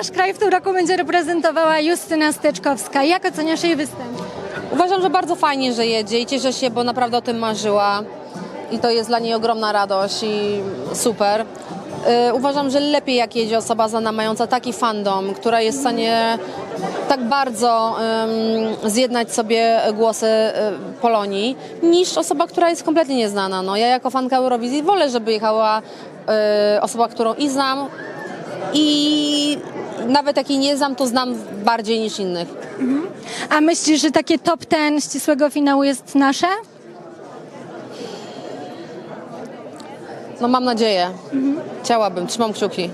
nasz kraj w tym roku będzie reprezentowała Justyna Steczkowska. Jak oceniasz jej występ? Uważam, że bardzo fajnie, że jedzie i cieszę się, bo naprawdę o tym marzyła. I to jest dla niej ogromna radość i super. Yy, uważam, że lepiej jak jedzie osoba znana, mająca taki fandom, która jest w stanie tak bardzo zjednać sobie głosy y, Polonii, niż osoba, która jest kompletnie nieznana. No, ja jako fanka Eurowizji wolę, żeby jechała y, osoba, którą i znam, i nawet jak jej nie znam, to znam bardziej niż innych. A myślisz, że takie top ten ścisłego finału jest nasze? No mam nadzieję. Chciałabym, trzymam kciuki.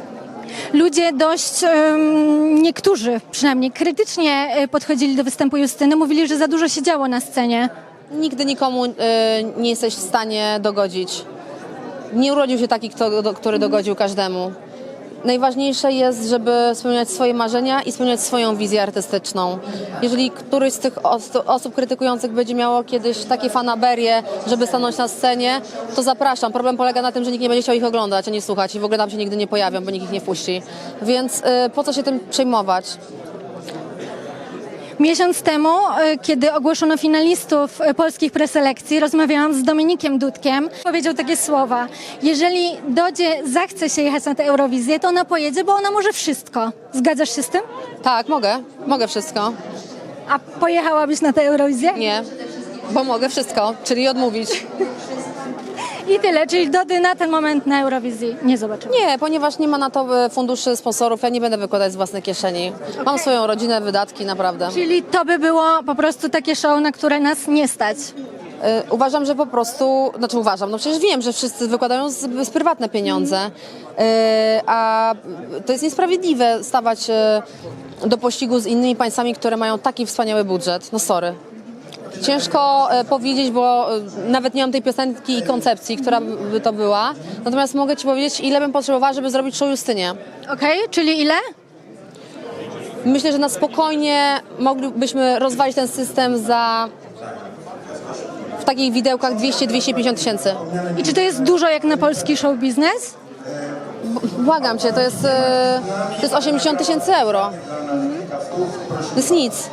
Ludzie dość, em, niektórzy przynajmniej, krytycznie e, podchodzili do występu Justyny. Mówili, że za dużo się działo na scenie. Nigdy nikomu y, nie jesteś w stanie dogodzić. Nie urodził się taki, kto, do, który dogodził każdemu. Najważniejsze jest, żeby spełniać swoje marzenia i spełniać swoją wizję artystyczną. Jeżeli któryś z tych os osób krytykujących będzie miało kiedyś takie fanaberie, żeby stanąć na scenie, to zapraszam. Problem polega na tym, że nikt nie będzie chciał ich oglądać, ani słuchać i w ogóle tam się nigdy nie pojawią, bo nikt ich nie wpuści. Więc y, po co się tym przejmować? Miesiąc temu, e, kiedy ogłoszono finalistów e, polskich preselekcji, rozmawiałam z Dominikiem Dudkiem. Powiedział takie słowa. Jeżeli Dodzie zachce się jechać na tę Eurowizję, to ona pojedzie, bo ona może wszystko. Zgadzasz się z tym? Tak, mogę. Mogę wszystko. A pojechałabyś na tę Eurowizję? Nie, bo mogę wszystko, czyli odmówić. I tyle, czyli Dody na ten moment na Eurowizji nie zobaczymy. Nie, ponieważ nie ma na to e, funduszy sponsorów, ja nie będę wykładać z własnej kieszeni. Mam swoją rodzinę, wydatki, naprawdę. Czyli to by było po prostu takie show, na które nas nie stać. E, Uważam, że po prostu, znaczy uważam, no przecież wiem, że wszyscy wykładają z, z prywatne pieniądze, E, a to jest niesprawiedliwe stawać do pościgu z innymi państwami, które mają taki wspaniały budżet. No sorry. Ciężko e, powiedzieć, bo e, nawet nie mam tej piosenki i koncepcji, która by to była. Natomiast mogę Ci powiedzieć, ile bym potrzebowała, żeby zrobić show Justynie. Okej, czyli ile? Myślę, że na spokojnie moglibyśmy rozwalić ten system za w takich widełkach 200-250 tysięcy. I czy to jest dużo jak na polski show biznes? Błagam cię, to jest, e, to jest 80 tysięcy euro. To jest nic.